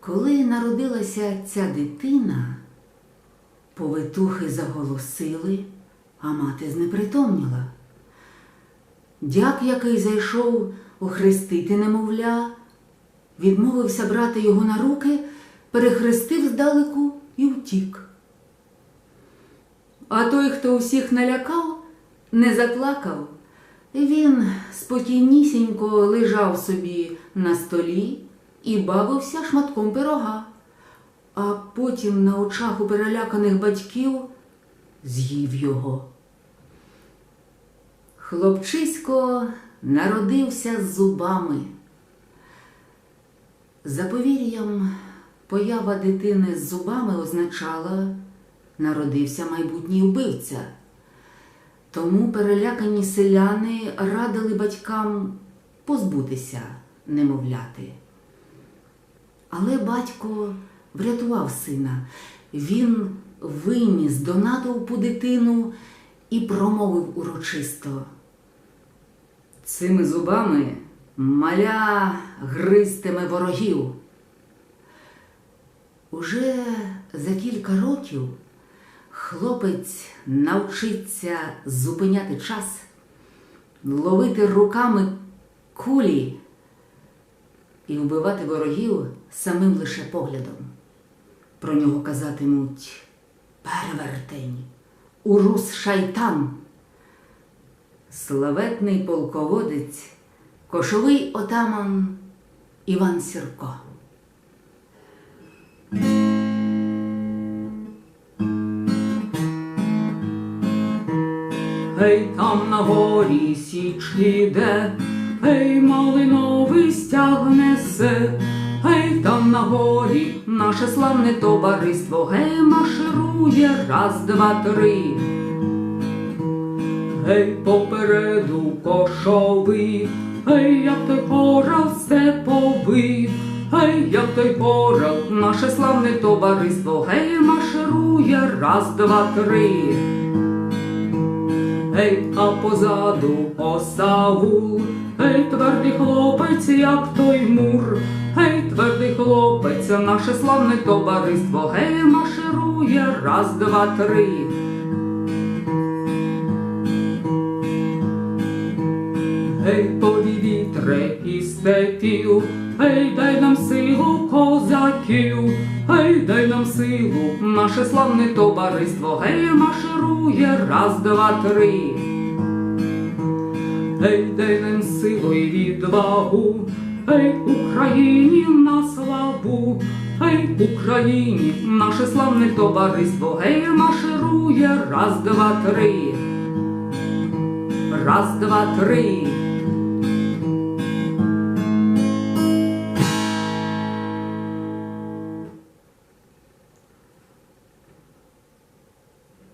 Коли народилася ця дитина, повитухи заголосили, а мати знепритомніла. Дяк, який зайшов охрестити немовля, відмовився брати його на руки, перехрестив здалеку і втік. А той, хто усіх налякав, не заплакав. Він спокійнісінько лежав собі на столі і бавився шматком пирога, а потім на очах у переляканих батьків з'їв його. Хлопчисько народився з зубами. За повір'ям, поява дитини з зубами означала народився майбутній вбивця. Тому перелякані селяни радили батькам позбутися немовляти. Але батько врятував сина. Він виніс до натовпу дитину і промовив урочисто. Цими зубами маля гристиме ворогів. Уже за кілька років хлопець навчиться зупиняти час, ловити руками кулі і вбивати ворогів самим лише поглядом. Про нього казатимуть перевертень, урус шайтан, славетний полководець, кошовий отаман Іван Сірко. Гей, там на горі січ іде, гей, малиновий стяг несе, гей, там на горі наше славне товариство, гей, марширує раз, два, три. Гей, попереду кошовий, гей, як той порав степовий, гей, як той порав наше славне товариство, гей, марширує раз, два, три. Гей, а позаду осавул, гей, твердий хлопець, як той мур, гей, твердий хлопець, наше славне товариство, гей, марширує раз, два, три. Гей, пові вітре і степів, гей, дай нам силу козаків, гей, дай нам силу, наше славне товариство, гей, марширує раз, два, три. Гей, дай нам силу і відвагу, гей, Україні на славу, гей, Україні, наше славне товариство, гей, марширує раз, два, три. Раз, два, три.